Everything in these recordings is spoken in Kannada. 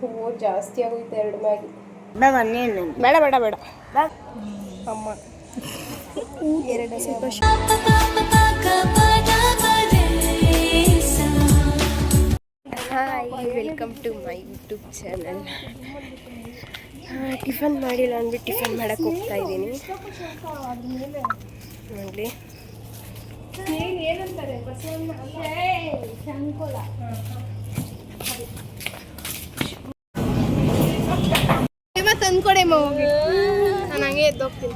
ಹೂವು ಜಾಸ್ತಿ ಆಗೋಯ್ತು ಎರಡು ಮ್ಯಾಗಿ. ಬೇಡ ಬೇಡ ಬೇಡ ಅಮ್ಮ. ಎರಡು hi welcome to my YouTube channel tiffin ಮಾಡಿಲ್ಲ ಅಂದ್ಬಿಟ್ಟು ಟಿಫನ್ ಮಾಡಕ್ಕೆ ಹೋಗ್ತಾ ಇದ್ದೀನಿ. ನೋಡಿ ತಂದ್ಕೊಡೆ ಹೋಗಿ ನಾನು ಹಂಗೆ ಎದ್ದೋಗ್ತೀನಿ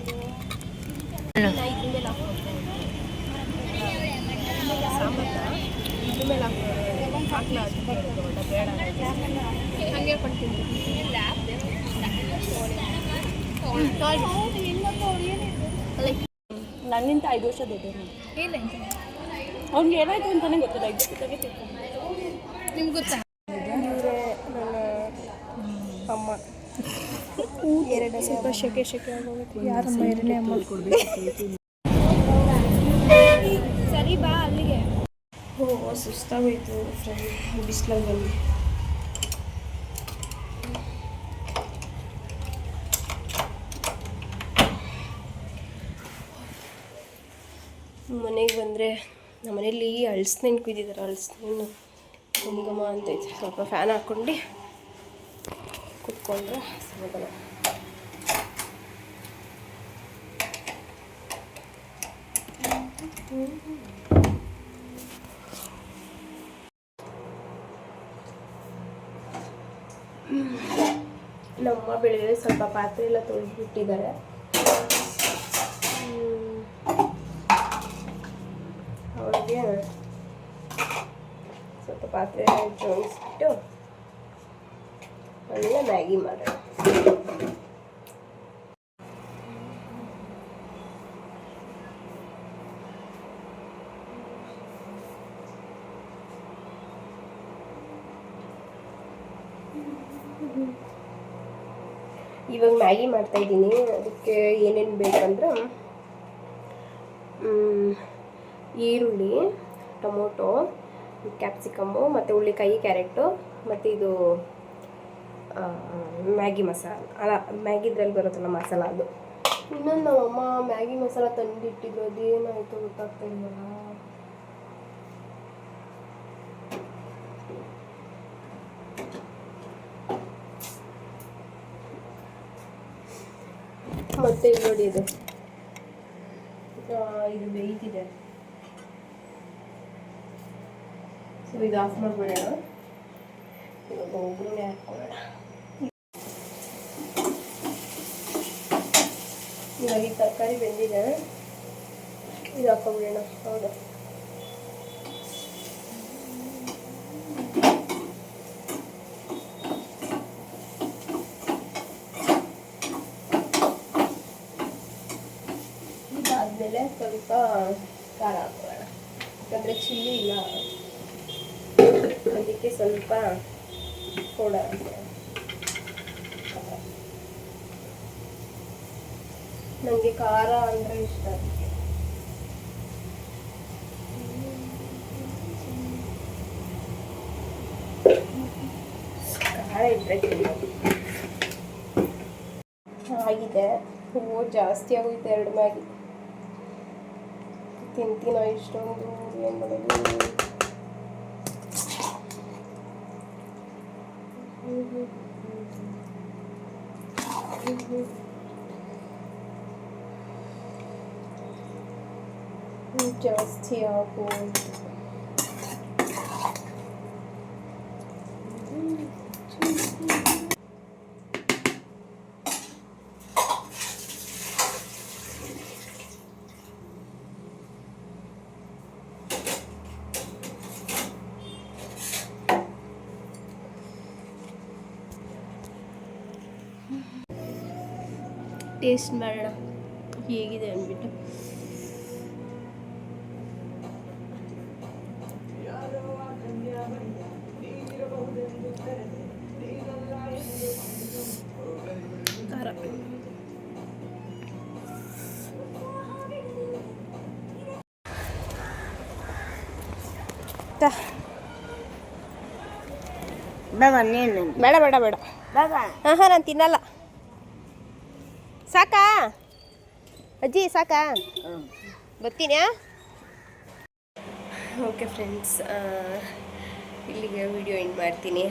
ಇದ್ರ ಮೇಲೆ ಹಾಕ್ಲಾ ಹಂಗೆ ಕೊಡ್ತೀನಿ ನನ್ನಿಂತ ಐದು ವರ್ಷ ದೊಡ್ಡವನು ಅವ್ನಿಗೆ ಏನಾಯ್ತು ಅಂತಾನೆ ಗೊತ್ತಿಲ್ಲ ಎಕ್ಸಿಕ್ಯೂಟಾಗೆ ನಿಮ್ಗೆ ಗೊತ್ತಾ ಎರಡು ಸ್ವಲ್ಪ ಶೆಕೆ ಶೆಕೆ ಆಗೋಗುತ್ತೆ. ಯಾರಮ್ಮ ಎರಡನೇ ಅಮ್ಮ? ಸರಿ ಬಾ ಅಲ್ಲಿಗೆ. ಓ ಸುಸ್ತಾಗೋಯ್ತು ಫ್ರೆಂಡ್. ಬಿಸಿಲಲ್ಲಿ ಬಂದು ಮನೆಗೆ ಬಂದರೆ ನಮ್ಮ ಮನೇಲಿ ಅಳ್ಸ್ನೇನು ಕುಯ್ದಿದ್ದಾರೆ ಅಳ್ಸ್ನೇನು ಅಂತ ಅಂತೈತೆ ಸ್ವಲ್ಪ ಫ್ಯಾನ್ ಹಾಕ್ಕೊಂಡು ಕುತ್ಕೊಂಡ್ರೆ ಸಮಾಧಾನ. ನಮ್ಮ ಬೆಳಗ್ಗೆ ಸ್ವಲ್ಪ ಪಾತ್ರೆ ಎಲ್ಲ ತೊಳೆದ್ಬಿಟ್ಟಿದ್ದಾರೆ. ಅವ್ರಿಗೆ ಸ್ವಲ್ಪ ಪಾತ್ರೆ ಜೋಡಿಸ್ಬಿಟ್ಟು ಒಳ್ಳೆ ಮ್ಯಾಗಿ ಮಾಡೋಣ. ಇವಾಗ ಮ್ಯಾಗಿ ಮಾಡ್ತಾ ಇದ್ದೀನಿ. ಅದಕ್ಕೆ ಏನೇನು ಬೇಕಂದ್ರೆ ಈರುಳ್ಳಿ, ಟೊಮೊಟೊ, ಕ್ಯಾಪ್ಸಿಕಮ್ಮು, ಮತ್ತು ಉಳ್ಳಿಕಾಯಿ ಕ್ಯಾರೆಟು ಮತ್ತು ಇದು ಮ್ಯಾಗಿ ಮಸಾಲ. ಅಲ್ಲ, ಮ್ಯಾಗಿದ್ರಲ್ಲಿ ಬರುತ್ತಲ್ಲ ಮಸಾಲ ಅದು. ಇನ್ನೊಂದು ನಮ್ಮಮ್ಮ ಮ್ಯಾಗಿ ಮಸಾಲ ತಂದಿಟ್ಟಿದ್ರು ಅದೇನಾಯಿತು ಗೊತ್ತಾಗ್ತಾ ಇಲ್ವಲ್ಲ? ಮತ್ತೆ ಇಲ್ಲಿ ನೋಡಿ ಇದು. ಇದು ಬೇಯ್ತಿದೆ ಸೊ ಇದು. ಆಫ್ ಮಾಡ್ಬಿಡೋಣ ಇವಾಗ ಒಗ್ಗರಣೆ ಹಾಕ್ಕೊಳ್ಳೋಣ. ಇವಾಗ ಈ ತರಕಾರಿ ಬೆಂದಿದೆ. ಇದು ಹಾಕೊಂಡ್ಬಿಡೋಣ ಹೌದು. ಸ್ವಲ್ಪ ಖಾರ ಹಾಕೋಣ ಯಾಕಂದರೆ ಚಿಲ್ಲಿ ಇಲ್ಲ. ಅದಕ್ಕೆ ಸ್ವಲ್ಪ ಕೊಡ. ನನಗೆ ಖಾರ ಅಂದರೆ ಇಷ್ಟ ಖಾರ ಇಟ್ಟರೆ ಆಗಿದೆ. ಹೂವು ಜಾಸ್ತಿ ಆಗೋಯ್ತು, ಎರಡು ಮ್ಯಾಗಿ. ತಿಂತೀನೋ ಇಷ್ಟೊಂದು ಏನು ಮಾಡೋದು ಜಾಸ್ತಿ ಆಗೋ ಟೇಸ್ಟ್ ಮಾಡೋಣ ಹೇಗಿದೆ ಅಂದ್ಬಿಟ್ಟು. ಖಾರ. ತ. ಬೇಗ ನೀನು. ಬೇಡ ಬೇಡ ಬೇಡ. ಆಹಾರ ಹಾಂ ಹಾಂ ನಾನು ತಿನ್ನಲ್ಲ. ಸಾಕಾ? ಅಜ್ಜಿ, ಸಾಕಾ? ಬರ್ತೀನಿ ಓಕೆ ಫ್ರೆಂಡ್ಸ್ ಇಲ್ಲಿಗೆ ವಿಡಿಯೋ ಎಂಡ್ ಮಾಡ್ತೀನಿ.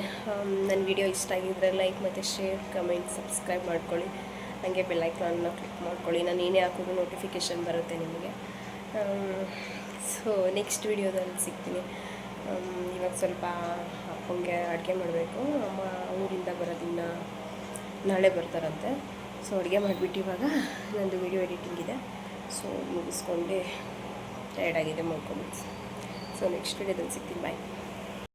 ನನ್ನ ವಿಡಿಯೋ ಇಷ್ಟ ಆಗಿದ್ರೆ ಲೈಕ್ ಮತ್ತು ಶೇರ್ ಕಮೆಂಟ್ ಸಬ್ಸ್ಕ್ರೈಬ್ ಮಾಡ್ಕೊಳ್ಳಿ. ಹಾಗೆ ಬೆಲ್ಲೈಕಾನ್ನ ಕ್ಲಿಕ್ ಮಾಡ್ಕೊಳ್ಳಿ. ನಾನು ಏನೇ ಹಾಕೋದು ನೋಟಿಫಿಕೇಷನ್ ಬರುತ್ತೆ ನಿಮಗೆ. ಸೊ ನೆಕ್ಸ್ಟ್ ವಿಡಿಯೋದಲ್ಲಿ ಸಿಗ್ತೀನಿ. ಇವಾಗ ಸ್ವಲ್ಪ ಅಪ್ಪಂಗೆ ಅಡುಗೆ ಮಾಡಬೇಕು. ಅಮ್ಮ ಊರಿಂದ ಬರೋದಿನ್ನ ನಾಳೆ ಬರ್ತಾರಂತೆ. ಸೊ ಅಡುಗೆ ಮಾಡಿಬಿಟ್ಟು ಇವಾಗ ನಂದು ವಿಡಿಯೋ ಎಡಿಟಿಂಗ್ ಇದೆ. ಸೊ ಮುಗಿಸ್ಕೊಂಡೆ ಟೈರ್ಡ್ ಆಗಿದೆ ಮಾಡ್ಕೊಂಡು ಸೊ ನೆಕ್ಸ್ಟ್ ವಿಡಿಯೋದಲ್ಲಿ ಸಿಗ್ತೀನಿ. ಬಾಯ್